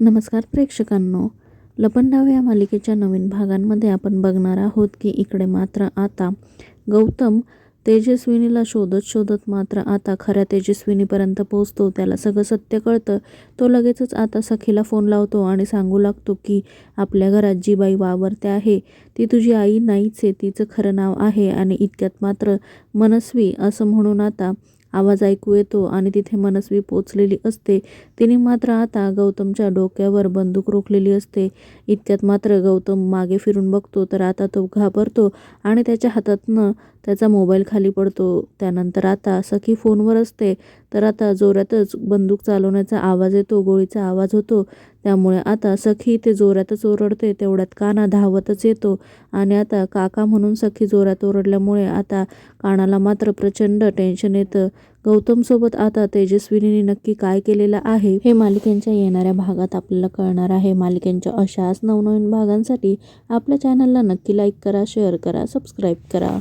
नमस्कार प्रेक्षकांनो. लपंडाव या मालिकेच्या नवीन भागांमध्ये आपण बघणार आहोत की इकडे मात्र आता गौतम तेजस्विनीला शोधत शोधत मात्र आता खऱ्या तेजस्विनीपर्यंत पोहोचतो. त्याला सगळं सत्य कळतं. तो लगेचच आता सखीला फोन लावतो आणि सांगू लागतो की आपल्या घरात जी बाई वावरते आहे ती तुझी आई नाहीच आहे तिचं खरं नाव आहे आणि इतक्यात मात्र मनस्वी असं म्हणून आता आवाज ऐकू येतो आणि तिथे मनस्वी पोचलेली असते. तिने मात्र आता गौतमच्या डोक्यावर बंदूक रोखलेली असते. इतक्यात मात्र गौतम मागे फिरून बघतो तर आता तो घाबरतो आणि त्याच्या हातातनं त्याचा मोबाईल खाली पडतो. त्यानंतर आता सखी फोनवर असते तर आता जोरातच बंदूक चालवण्याचा आवाज येतो गोळीचा आवाज होतो. त्यामुळे आता सखी ते जोरातच ओरडते तेवढ्यात काना धावतच येतो. आणि आता काका म्हणून सखी जोरात ओरडल्यामुळे आता कानाला मात्र प्रचंड टेन्शन येतं. गौतमसोबत आता तेजस्विनीने नक्की काय केलेलं आहे? हे मालिकेंच्या येणाऱ्या भागात आपल्याला कळणार आहे. मालिकेंच्या अशाच नवनवीन भागांसाठी आपल्या चॅनलला नक्की लाईक करा शेअर करा सबस्क्राईब करा.